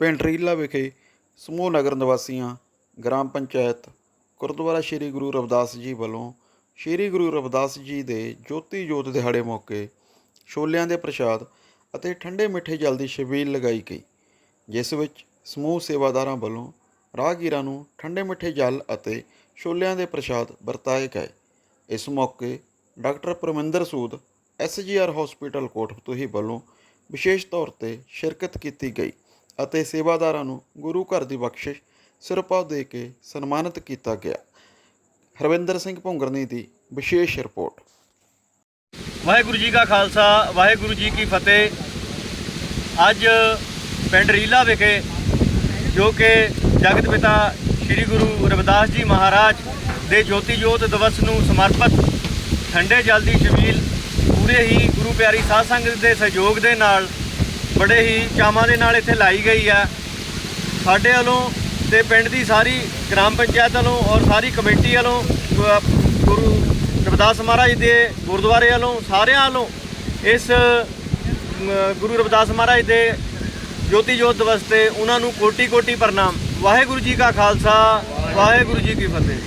ਪਿੰਡ ਰੀਲਾ ਵਿਖੇ ਸਮੂਹ ਨਗਰ ਨਿਵਾਸੀਆਂ, ਗ੍ਰਾਮ ਪੰਚਾਇਤ, ਗੁਰਦੁਆਰਾ ਸ੍ਰੀ ਗੁਰੂ ਰਵਿਦਾਸ ਜੀ ਵੱਲੋਂ ਸ੍ਰੀ ਗੁਰੂ ਰਵਿਦਾਸ ਜੀ ਦੇ ਜੋਤੀ ਜੋਤ ਦਿਹਾੜੇ ਮੌਕੇ ਛੋਲਿਆਂ ਦੇ ਪ੍ਰਸ਼ਾਦ ਅਤੇ ਠੰਡੇ ਮਿੱਠੇ ਜਲ ਦੀ ਛਬੀਲ ਲਗਾਈ ਗਈ, ਜਿਸ ਵਿੱਚ ਸਮੂਹ ਸੇਵਾਦਾਰਾਂ ਵੱਲੋਂ ਰਾਹਗੀਰਾਂ ਨੂੰ ਠੰਡੇ ਮਿੱਠੇ ਜਲ ਅਤੇ ਛੋਲਿਆਂ ਦੇ ਪ੍ਰਸ਼ਾਦ ਵਰਤਾਏ ਗਏ। ਇਸ ਮੌਕੇ doctor Parminder Sood SGR hospital Kotfatuhi ਵੱਲੋਂ ਵਿਸ਼ੇਸ਼ ਤੌਰ ਤੇ ਸ਼ਿਰਕਤ ਕੀਤੀ ਗਈ। ਅਤੇ ਸੇਵਾਦਾਰਾਂ ਨੂੰ ਗੁਰੂ ਘਰ ਦੀ ਬਖਸ਼ਿਸ਼ ਸਿਰਪਾ ਦੇ ਕੇ ਸਨਮਾਨਿਤ ਕੀਤਾ ਗਿਆ। ਹਰਵਿੰਦਰ ਸਿੰਘ ਭੁੰਗਰਨੀ ਦੀ ਵਿਸ਼ੇਸ਼ ਰਿਪੋਰਟ। ਵਾਹਿਗੁਰੂ ਜੀ ਕਾ ਖਾਲਸਾ, ਵਾਹਿਗੁਰੂ ਜੀ ਕੀ ਫਤਿਹ। ਅੱਜ ਪਿੰਡ ਰੀਲਾ ਵਿਖੇ ਜੋ ਕਿ ਜਗਤ ਪਿਤਾ ਸ੍ਰੀ ਗੁਰੂ ਰਵਿਦਾਸ ਜੀ ਮਹਾਰਾਜ ਦੇ ਜੋਤੀ ਜੋਤ ਦਿਵਸ ਨੂੰ ਸਮਰਪਿਤ ਠੰਡੇ ਜਲ ਦੀ ਛਬੀਲ ਪੂਰੇ ਹੀ ਗੁਰੂ ਪਿਆਰੀ ਸਾਧ ਸੰਗਤ ਦੇ ਸਹਿਯੋਗ ਦੇ ਨਾਲ ਬੜੇ ਹੀ ਚਾਵਾਂ ਦੇ ਨਾਲ ਇੱਥੇ ਲਾਈ ਗਈ ਆ। ਸਾਡੇ ਵੱਲੋਂ ਤੇ ਪਿੰਡ ਦੀ ਸਾਰੀ ਗ੍ਰਾਮ ਪੰਚਾਇਤ ਵੱਲੋਂ ਔਰ ਸਾਰੀ ਕਮੇਟੀ ਵੱਲੋਂ ਗੁਰੂ ਰਵਿਦਾਸ ਮਹਾਰਾਜ ਦੇ ਗੁਰਦੁਆਰੇ ਵੱਲੋਂ, ਸਾਰਿਆਂ ਵੱਲੋਂ ਇਸ ਗੁਰੂ ਰਵਿਦਾਸ ਮਹਾਰਾਜ ਦੇ ਜੋਤੀ ਜੋਤ ਦਿਵਸ ਤੇ ਉਹਨਾਂ ਨੂੰ ਕੋਟੀ ਕੋਟੀ ਪ੍ਰਣਾਮ। ਵਾਹਿਗੁਰੂ ਜੀ ਕਾ ਖਾਲਸਾ, ਵਾਹਿਗੁਰੂ ਜੀ ਕੀ ਫਤਿਹ।